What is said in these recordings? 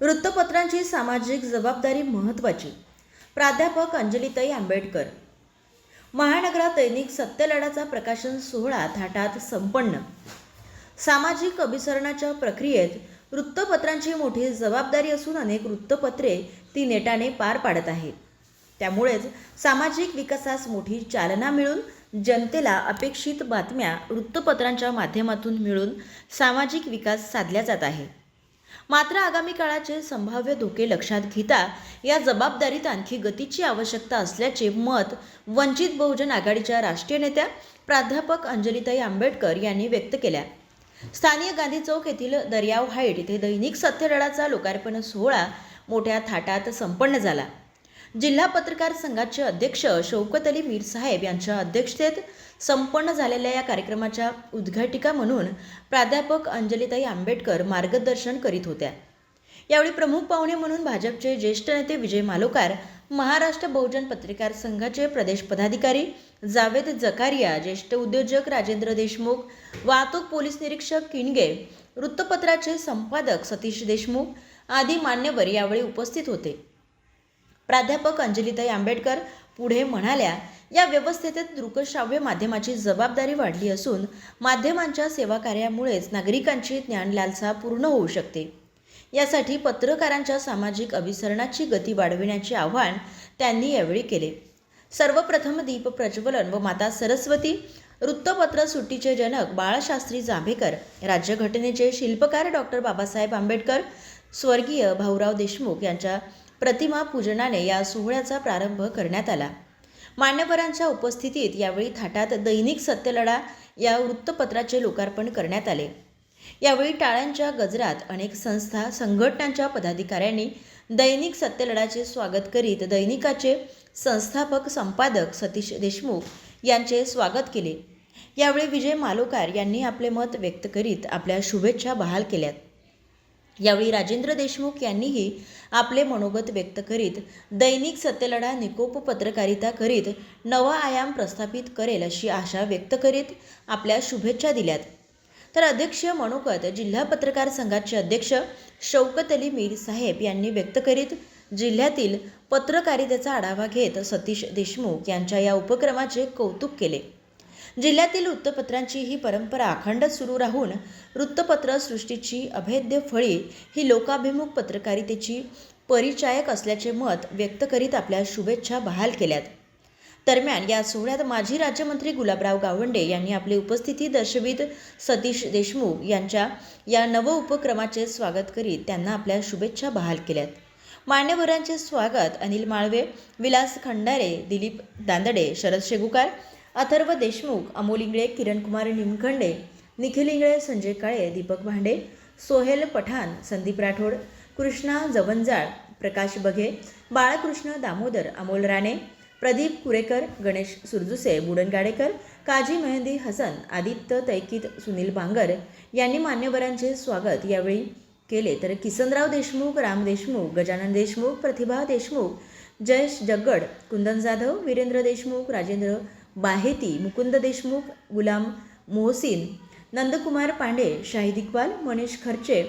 वृत्तपत्रांची सामाजिक जबाबदारी महत्त्वाची. प्राध्यापक अंजलीताई आंबेडकर. महानगरात दैनिक सत्यलढाचा प्रकाशन सोहळा थाटात संपन्न. सामाजिक अभिसरणाच्या प्रक्रियेत वृत्तपत्रांची मोठी जबाबदारी असून अनेक वृत्तपत्रे ती नेटाने पार पाडत आहेत. त्यामुळेच सामाजिक विकासास मोठी चालना मिळून जनतेला अपेक्षित बातम्या वृत्तपत्रांच्या माध्यमातून मिळून सामाजिक विकास साधला जात आहे. मात्र आगामी काळाचे संभाव्य धोके लक्षात घेता या जबाबदारीत आणखी गतीची आवश्यकता असल्याचे मत वंचित बहुजन आघाडीच्या राष्ट्रीय नेत्या प्राध्यापक अंजलीताई आंबेडकर यांनी व्यक्त केल्या. स्थानीय गांधी चौक येथील दर्याव हाईट येथे दैनिक सत्यलढाचा लोकार्पण सोहळा मोठ्या थाटात संपन्न झाला. जिल्हा पत्रकार संघाचे अध्यक्ष शौकत अली मीरसाहेब यांच्या अध्यक्षतेत संपन्न झालेल्या या कार्यक्रमाच्या उद्घाटिका म्हणून प्राध्यापक अंजलीताई आंबेडकर मार्गदर्शन करीत होत्या. यावेळी प्रमुख पाहुणे म्हणून भाजपचे ज्येष्ठ नेते विजय मालोकार महाराष्ट्र बहुजन पत्रकार संघाचे प्रदेश पदाधिकारी जावेद जकारिया ज्येष्ठ उद्योजक राजेंद्र देशमुख वाहतूक पोलीस निरीक्षक किणगे वृत्तपत्राचे संपादक सतीश देशमुख आदी मान्यवर यावेळी उपस्थित होते. प्राध्यापक अंजलिताई आंबेडकर पुढे म्हणाल्या या व्यवस्थेत दृकश्राव्य माध्यमाची जबाबदारी वाढली असून माध्यमांच्या सेवाकार्यामुळेच नागरिकांची ज्ञानलालसा पूर्ण होऊ शकते. यासाठी पत्रकारांच्या सामाजिक अभिसरणाची गती वाढविण्याचे आव्हान त्यांनी यावेळी केले. सर्वप्रथम दीप प्रज्वलन व माता सरस्वती वृत्तपत्र सुट्टीचे जनक बाळशास्त्री जांभेकर राज्यघटनेचे शिल्पकार डॉक्टर बाबासाहेब आंबेडकर स्वर्गीय भाऊराव देशमुख यांच्या प्रतिमा पूजनाने या सोहळ्याचा प्रारंभ करण्यात आला. मान्यवरांच्या उपस्थितीत यावेळी थाटात दैनिक सत्यलढा या वृत्तपत्राचे लोकार्पण करण्यात आले. यावेळी टाळ्यांच्या गजरात अनेक संस्था संघटनांच्या पदाधिकाऱ्यांनी दैनिक सत्यलढाचे स्वागत करीत दैनिकाचे संस्थापक संपादक सतीश देशमुख यांचे स्वागत केले. यावेळी विजय मालोकार यांनी आपले मत व्यक्त करीत आपल्या शुभेच्छा बहाल केल्यात. यावेळी राजेंद्र देशमुख यांनीही आपले मनोगत व्यक्त करीत दैनिक सत्यलढा निकोप पत्रकारिता करीत नवा आयाम प्रस्थापित करेल अशी आशा व्यक्त करीत आपल्या शुभेच्छा दिल्यात. तर अध्यक्ष मनोगत जिल्हा पत्रकार संघाचे अध्यक्ष शौकत अली मीर साहेब यांनी व्यक्त करीत जिल्ह्यातील पत्रकारितेचा आढावा घेत सतीश देशमुख यांच्या या उपक्रमाचे कौतुक केले. जिल्ह्यातील वृत्तपत्रांची ही परंपरा अखंड सुरू राहून वृत्तपत्र सृष्टीची अभेद्य फळी ही लोकाभिमुख पत्रकारितेची परिचायक असल्याचे मत व्यक्त करीत आपल्या शुभेच्छा बहाल केल्यात. दरम्यान या सोहळ्यात माजी राज्यमंत्री गुलाबराव गावंडे यांनी आपली उपस्थिती दर्शवित सतीश देशमुख यांच्या या नव उपक्रमाचे स्वागत करीत त्यांना आपल्या शुभेच्छा बहाल केल्यात. मान्यवरांचे स्वागत अनिल माळवे विलास खंडारे दिलीप दांदडे शरद शेगुकार अथर्व देशमुख अमोल इंगळे किरणकुमार निमखंडे निखिल इंगळे संजय काळे दीपक भांडे सोहेल पठाण संदीप राठोड कृष्णा जवंजाळ प्रकाश बघे बाळकृष्ण दामोदर अमोल राणे प्रदीप कुरेकर गणेश सुरजुसे बुडन गाडेकर काजी मेहंदी हसन आदित्य तैकीत सुनील बांगर यांनी मान्यवरांचे स्वागत यावेळी केले. तर किसनराव देशमुख राम देशमुख गजानन देशमुख प्रतिभा देशमुख जयेश जग्गड कुंदन जाधव वीरेंद्र देशमुख राजेंद्र बाहेती मुकुंद देशमुख गुलाम मोहसिन नंदकुमार पांडे शाहिद इक्बाल मनीष खर्चे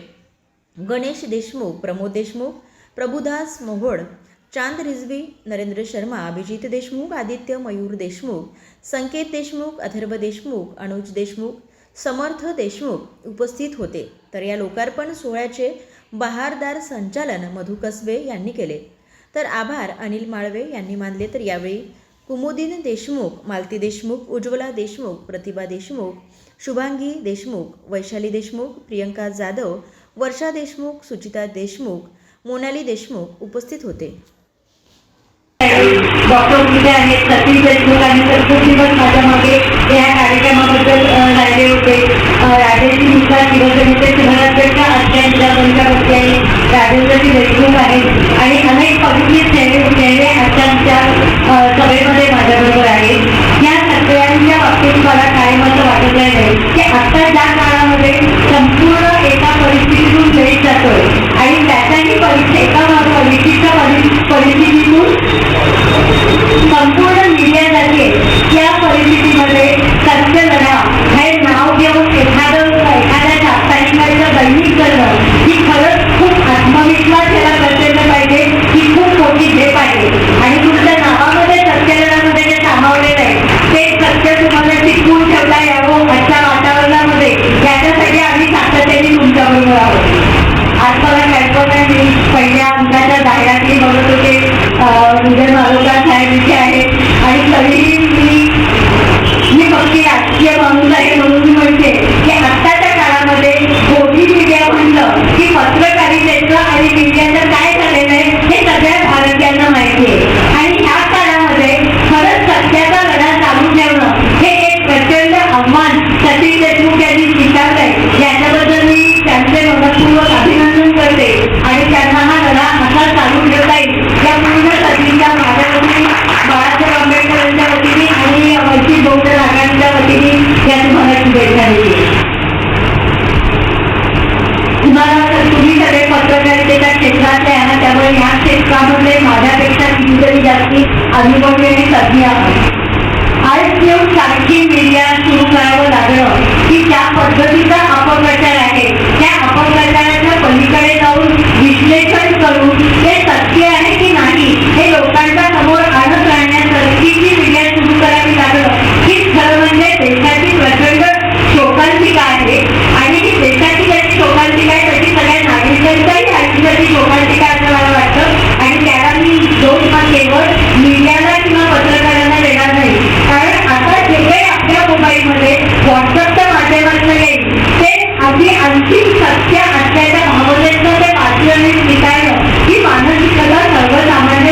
गणेश देशमुख प्रमोद देशमुख प्रभुदास मोहोड चांद रिझवी नरेंद्र शर्मा अभिजित देशमुख आदित्य मयूर देशमुख संकेत देशमुख अथर्व देशमुख अनुज देशमुख समर्थ देशमुख उपस्थित होते. तर या लोकार्पण सोहळ्याचे बहारदार संचालन मधु कसबे यांनी केले. तर आभार अनिल माळवे यांनी मानले. तर यावेळी कुमुदीन देशमुख मालती देशमुख उज्ज्वला देशमुख प्रतिभा देशमुख शुभांगी देशमुख वैशाली देशमुख प्रियंका जाधव वर्षा देशमुख सुचिता देशमुख मोनाली देशमुख उपस्थित होते. डॉक्टर मुले आहेत सतीश देशमुख आणि तर दिवस माझ्या मागे या कार्यक्रमाबद्दल राहिले होते. अ, मिश्रा शिवसेनेचे शहराध्यक्ष असल्याच्या पंचावरती आहे राजेंद्रजी देशमुख आहेत.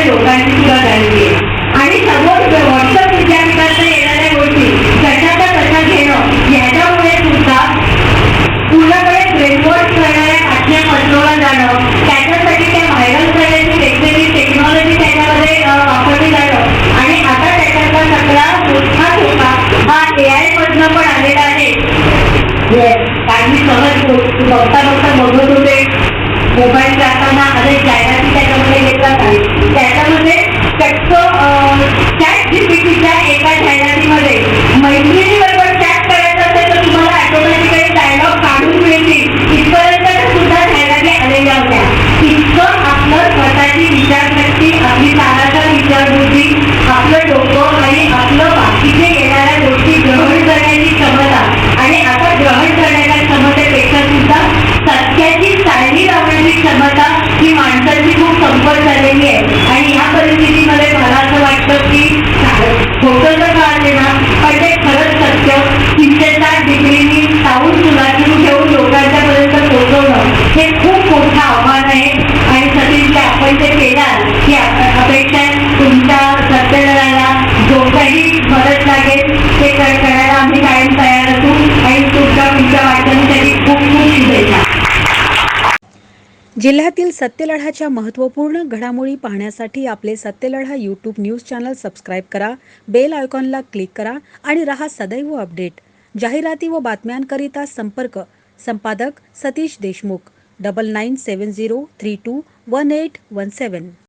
有三十七个单元。परिचय देणार ही अपेक्षा तुमच्या जो काही मदत लागेल. ते करायला आम्ही कायम तयार असू. आणि तुमच्या तुमच्या खूप खूप शुभेच्छा. जिल्ह्यातील सत्यलढाच्या महत्त्वपूर्ण घडामोडी पाहण्यासाठी आपले Satyaladha YouTube news channel subscribe करा. बेल आयकॉनला क्लिक करा आणि रहा सदैव अपडेट जाहिराती व बातम्यांकरिता संपर्क संपादक Satish Deshmukh. Double nine seven zero three two 1817